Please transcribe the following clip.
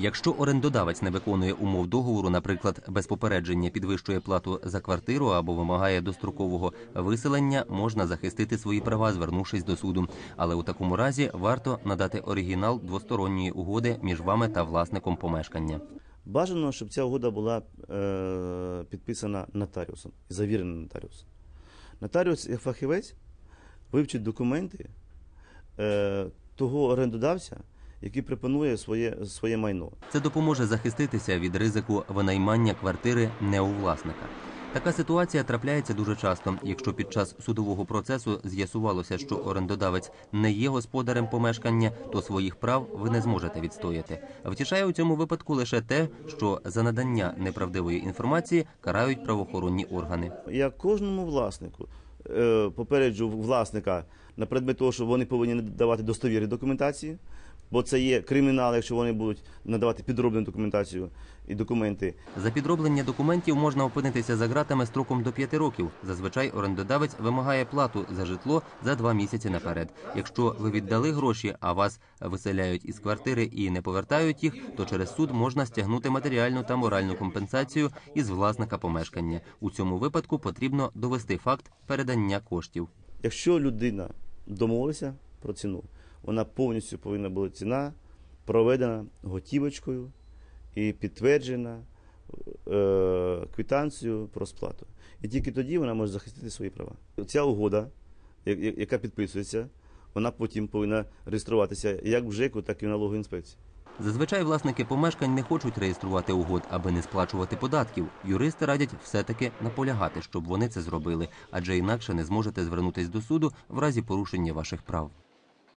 Якщо орендодавець не виконує умов договору, наприклад, без попередження підвищує плату за квартиру або вимагає дострокового виселення, можна захистити свої права, звернувшись до суду. Але у такому разі варто надати оригінал двосторонньої угоди між вами та власником помешкання. Бажано, щоб ця угода була е, підписана нотаріусом і завірена нотаріусом. Нотаріус, як фахівець, вивчить документи е, того орендодавця, який пропонує своє, своє майно. Це допоможе захиститися від ризику винаймання квартири не у власника. Така ситуація трапляється дуже часто. Якщо під час судового процесу з'ясувалося, що орендодавець не є господарем помешкання, то своїх прав ви не зможете відстояти. Втішає у цьому випадку лише те, що за надання неправдивої інформації карають правоохоронні органи. Я кожному власнику е, попереджу власника на предмет того, що вони повинні надавати достовірні документації, бо це є кримінал, якщо вони будуть надавати підробну документацію і документи. За підроблення документів можна опинитися за ґратами строком до 5 років. Зазвичай орендодавець вимагає плату за житло за два місяці наперед. Якщо ви віддали гроші, а вас виселяють із квартири і не повертають їх, то через суд можна стягнути матеріальну та моральну компенсацію із власника помешкання. У цьому випадку потрібно довести факт передання коштів. Якщо людина домовилася про ціну, вона повністю повинна була ціна проведена готівочкою і підтверджена е, квитанцією про сплату. І тільки тоді вона може захистити свої права. Ця угода, яка підписується, вона потім повинна реєструватися як в ЖЕКу, так і в налоговій інспекції. Зазвичай власники помешкань не хочуть реєструвати угод, аби не сплачувати податків. Юристи радять все-таки наполягати, щоб вони це зробили, адже інакше не зможете звернутись до суду в разі порушення ваших прав.